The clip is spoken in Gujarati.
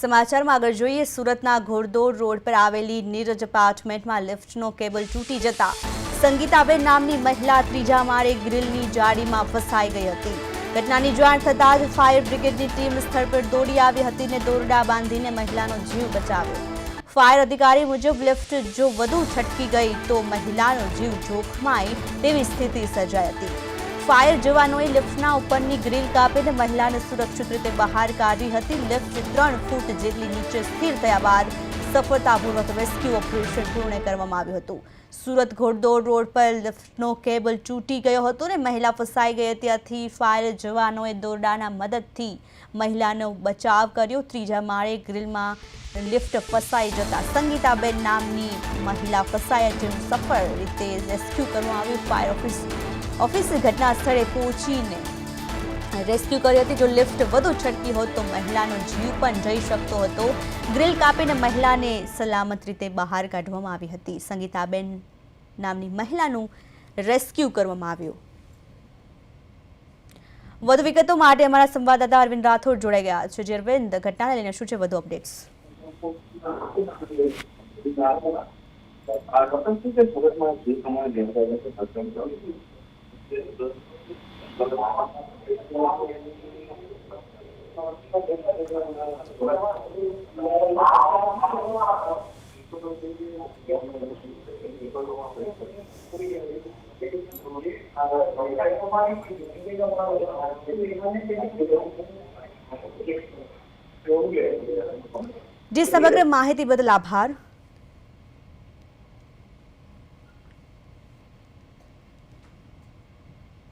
સમાચારમાં આગળ જોઈએ, સુરતના ઘોડદોડ રોડ પર આવેલી નીરજ અપાર્ટમેન્ટમાં લિફ્ટનો કેબલ તૂટી જતા સંગીતાબેન નામની મહિલા ત્રીજા માળે ગ્રીલની જાળીમાં ફસાઈ ગઈ હતી. ઘટનાની જાણ થતાં જ ફાયર બ્રિગેડની ટીમ સ્થળ પર દોડી આવી હતી ને દોરડા બાંધીને મહિલાનો જીવ બચાવ્યો. ફાયર અધિકારી મુજબ લિફ્ટ જો વધુ છટકી ગઈ તો મહિલાનો જીવ જોખમાય તેવી સ્થિતિ સર્જાઈ હતી. ફાયર જવાનોએ લિફ્ટના ઉપરની ગ્રીલ કાપીને મહિલાને સુરક્ષિત રીતે બહાર કાઢી હતી. લિફ્ટ ત્રણ ફૂટ જેટલી નીચે સ્થિર થયા બાદ સફળતાપૂર્વક રેસ્ક્યુ ઓપરેશન પૂર્ણ કરવામાં આવ્યું હતું. સુરત ઘોડદોડ રોડ પર લિફ્ટનો કેબલ તૂટી ગયો હતો ને મહિલા ફસાઈ ગઈ ત્યાંથી ફાયર જવાનોએ દોરડાના મદદથી મહિલાનો બચાવ કર્યો. ત્રીજા માળે ગ્રીલમાં લિફ્ટ ફસાઈ જતા સંગીતાબેન નામની મહિલા ફસાયા જેનું સફળ રીતે રેસ્ક્યુ કરવામાં આવ્યું. ફાયર ઓફિસ ઓફિસે ઘટના સ્થળે પહોંચીને રેસ્ક્યુ કરી હતી. જો લિફ્ટ વધુ છટકી હોત તો મહિલાનો જીવ પણ જઈ શકતો હતો. ગ્રીલ કાપીને મહિલાને સલામત રીતે બહાર કાઢવામાં આવી હતી. સંગીતાબેન નામની મહિલાનું રેસ્ક્યુ કરવામાં આવ્યું. વધુ વિગતો માટે અમારા સંવાદદાતા અરવિંદ રાઠોડ જોડાઈ ગયા છે. જે અરવિંદ, ઘટનાને લઈને શું છે વધુ અપડેટ્સ? આ જે જે સમગ્ર માહિતી બદલ આભાર